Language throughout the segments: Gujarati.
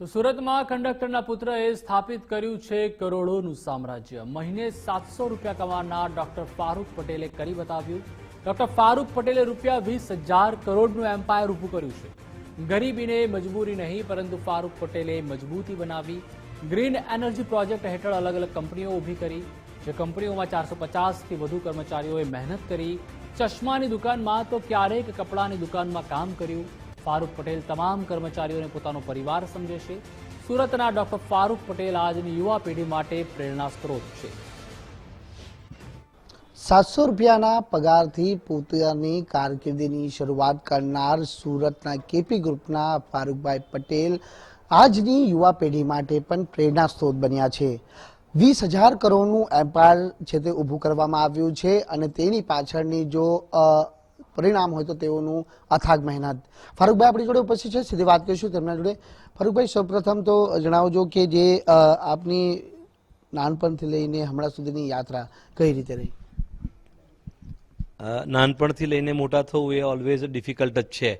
તો સુરતમાં કંડક્ટરના પુત્રએ સ્થાપિત કર્યું છે કરોડોનું સામ્રાજ્ય. મહિને સાતસો રૂપિયા કમાનાર ડોક્ટર ફારૂક પટેલે કરી બતાવ્યું. ડોક્ટર ફારૂક પટેલે રૂપિયા વીસ હજાર કરોડનું એમ્પાયર ઊભું કર્યું છે. ગરીબીને મજબૂરી નહીં, પરંતુ ફારૂક પટેલે મજબૂતી બનાવી. ગ્રીન એનર્જી પ્રોજેક્ટ હેઠળ અલગ અલગ કંપનીઓ ઊભી કરી. જે કંપનીઓમાં ચારસો પચાસથી વધુ કર્મચારીઓએ મહેનત કરી. ચશ્માની દુકાનમાં તો ક્યારેક કપડાની દુકાનમાં કામ કર્યું. ફારૂક પટેલ તમામ કર્મચારીઓને પોતાનો પરિવાર સમજે છે. સુરતના ડોક્ટર ફારૂક પટેલ આજની યુવા પેઢી માટે પ્રેરણા સ્ત્રોત છે. સાતસો રૂપિયાના પગારથી પોતાની કારકિર્દીની શરૂઆત કરનાર સુરતના કેપી ગ્રુપના ફારૂકભાઈ પટેલ આજની યુવા પેઢી માટે પણ પ્રેરણા સ્ત્રોત બન્યા છે. વીસ હજાર કરોડનું એમ્પાયર છે તે ઊભું કરવામાં આવ્યું છે અને તેની પાછળની જો પરિણામ હોય તો તેઓનું અથાગ મહેનત. ફારૂકભાઈ, આપણી જોડે ઉપસ્થિત છે, સીધી વાત કરીશું તેમના જોડે. ફારૂકભાઈ, સૌપ્રથમ તો જણાવજો કે જે આપની નાનપણથી લઈને હમણાં સુધીની યાત્રા કઈ રીતે રહી? નાનપણથી લઈને મોટા થવું એ ઓલવેઝ ડિફિકલ્ટ જ છે.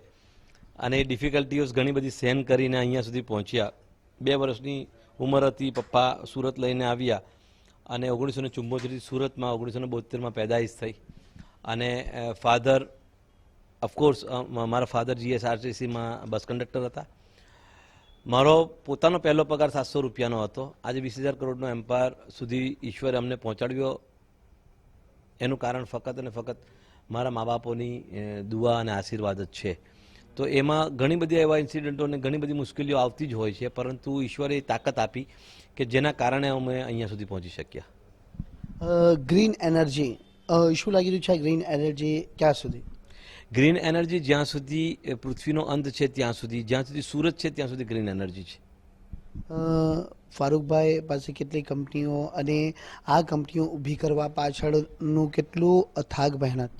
અને એ ડિફિકલ્ટીઓઝ ઘણી બધી સહન કરીને અહીંયા સુધી પહોંચ્યા. બે વર્ષની ઉંમર હતી, પપ્પા સુરત લઈને આવ્યા અને ઓગણીસો ને સુરતમાં ઓગણીસો ને બોતેરમાં પેદાઈશ થઈ. અને ફાધર ઓફકોર્સ મારા ફાધર જીએસઆરટીસીમાં બસ કંડક્ટર હતા. મારો પોતાનો પહેલો પગાર સાતસો રૂપિયાનો હતો. આજે વીસ હજાર કરોડનો એમ્પાયર સુધી ઈશ્વરે અમને પહોંચાડ્યો. એનું કારણ ફક્ત અને ફક્ત મારા મા બાપોની દુઆ અને આશીર્વાદ જ છે. તો એમાં ઘણી બધી એવા ઇન્સિડન્ટો અને ઘણી બધી મુશ્કેલીઓ આવતી જ હોય છે, પરંતુ ઈશ્વરે તાકાત આપી કે જેના કારણે અમે અહીંયા સુધી પહોંચી શક્યા. ગ્રીન એનર્જી શું લાગી રહ્યું છે ગ્રીન એનર્જી ક્યાં સુધી? ગ્રીન એનર્જી જ્યાં સુધી પૃથ્વીનો અંત છે ત્યાં સુધી, જ્યાં સુધી સુરત છે ત્યાં સુધી ગ્રીન એનર્જી છે. ફારૂકભાઈ પાસે કેટલી કંપનીઓ અને આ કંપનીઓ ઊભી કરવા પાછળનું કેટલું અથાગ મહેનત?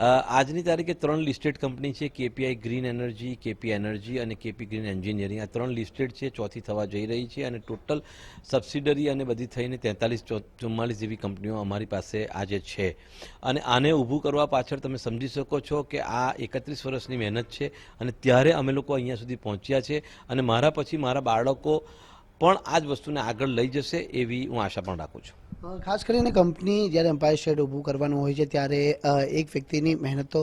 આજની તારીખે ત્રણ લિસ્ટેડ કંપની છે, KPI green energy KP energy અને કેપી ગ્રીન એન્જિનિયરિંગ આ ત્રણ લિસ્ટેડ છે, ચોથી થવા જઈ રહી છે અને ટોટલ સબસિડરી અને બધી થઈને તેતાલીસ ચુમ્માલીસ જેવી કંપનીઓ અમારી પાસે આજે છે. અને આને ઊભું કરવા પાછળ તમે સમજી શકો છો કે આ એકત્રીસ વર્ષની મહેનત છે અને ત્યારે અમે લોકો અહીંયા સુધી પહોંચ્યા છે અને મારા પછી મારા બાળકો પણ આ જ વસ્તુને આગળ લઈ જશે એવી હું આશા પણ રાખું છું. ખાસ કરીને કંપની જ્યારે એમ્પાયર શેડ ઊભું કરવાનું હોય છે, ત્યારે એક વ્યક્તિની મહેનત તો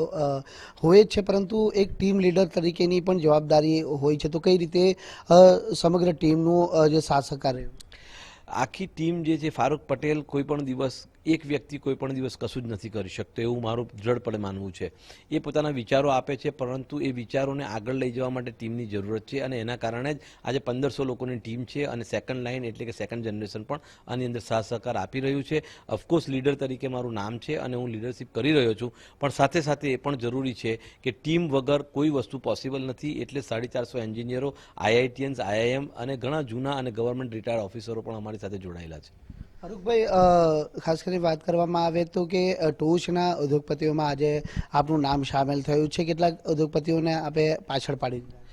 હોય જ છે. પરંતુ એક ટીમ લીડર તરીકેની પણ જવાબદારી હોય છે. તો કઈ રીતે સમગ્ર ટીમનું જે સાથ સહકાર આખી ટીમ જે છે, ફારૂક પટેલ કોઈ પણ દિવસ એક વ્યક્તિ કોઈ પણ દિવસ કશું જ નથી કરી શકતો, એવું મારું દ્રઢપણે માનવું છે. એ પોતાના વિચારો આપે છે, પરંતુ એ વિચારોને આગળ લઈ જવા માટે ટીમની જરૂરત છે અને એના કારણે જ આજે પંદરસો લોકોની ટીમ છે અને સેકન્ડ લાઇન એટલે કે સેકન્ડ જનરેશન પણ આની અંદર સાથ સહકાર આપી રહ્યું છે. ઓફકોર્સ લીડર તરીકે મારું નામ છે અને હું લીડરશિપ કરી રહ્યો છું, પણ સાથે સાથે એ પણ જરૂરી છે કે ટીમ વગર કોઈ વસ્તુ પોસિબલ નથી. એટલે સાડી ચારસો એન્જિનિયરો, આઈઆઈટીએન્સ, આઈઆઈએમ અને ઘણા જૂના અને ગવર્મેન્ટ રિટાયર્ડ ઓફિસરો પણ અમારી સાથે જોડાયેલા છે. ફારૂકભાઈ ખાસ કરીને વાત કરવામાં આવે તો કે ટોચના ઉદ્યોગપતિઓમાં આજે આપનું નામ સામેલ થયું છે. કેટલાક ઉદ્યોગપતિઓને આપે પાછળ પાડી દીધા.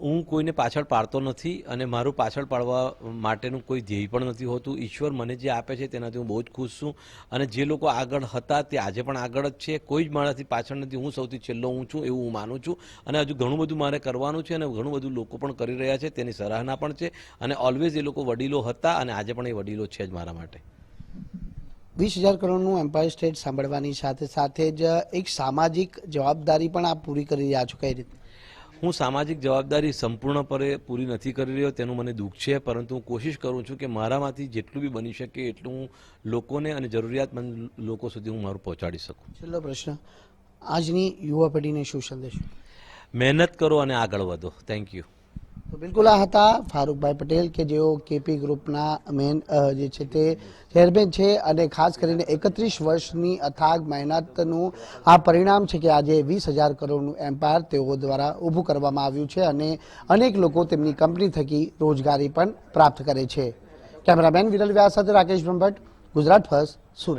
હું કોઈને પાછળ પાડતો નથી અને મારું પાછળ પાડવા માટેનું કોઈ ધ્યેય પણ નથી હોતું. ઈશ્વર મને જે આપે છે તેનાથી હું બહુ જ ખુશ છું. અને જે લોકો આગળ હતા તે આજે પણ આગળ જ છે. કોઈ જ મારાથી પાછળ નથી. હું સૌથી છેલ્લો હું છું એવું હું માનું છું. અને હજુ ઘણું બધું મારે કરવાનું છે અને ઘણું બધું લોકો પણ કરી રહ્યા છે. તેની સરાહના પણ છે. અને ઓલવેઝ એ લોકો વડીલો હતા અને આજે પણ એ વડીલો છે જ મારા માટે. વીસ હજાર કરોડનું એમ્પાયર સ્ટેટ સાંભળવાની સાથે સાથે જ એક સામાજિક જવાબદારી પણ આપ પૂરી કરી રહ્યા છો. કઈ રીતે હું સામાજિક જવાબદારી સંપૂર્ણપણે પૂરી નથી કરી રહ્યો તેનું મને દુઃખ છે પરંતુ હું કોશિશ કરું છું કે મારામાંથી જેટલું બી બની શકે એટલું હું લોકોને અને જરૂરિયાતમંદ લોકો સુધી હું મારું પહોંચાડી શકું. છેલ્લો પ્રશ્ન આજની યુવા પેઢીને શું સંદેશ? મહેનત કરો અને આગળ વધો. થેન્ક યુ બિલકુલ આ હતા ફારૂકભાઈ પટેલ કે જેઓ કેપી ગ્રુપના મેન જે છે તે ચેરમેન છે અને ખાસ કરીને એકત્રીસ વર્ષની અથાગ મહેનતનું આ પરિણામ છે કે આજે વીસ હજાર કરોડનું એમ્પાયર તેઓ દ્વારા ઊભું કરવામાં આવ્યું છે અને અનેક લોકો તેમની કંપની થકી રોજગારી પણ પ્રાપ્ત કરે છે. કેમેરામેન વિરલ વ્યાસ સાથે રાકેશ બ્રહ્મભટ્ટ, ગુજરાત ફર્સ્ટ, સુરત.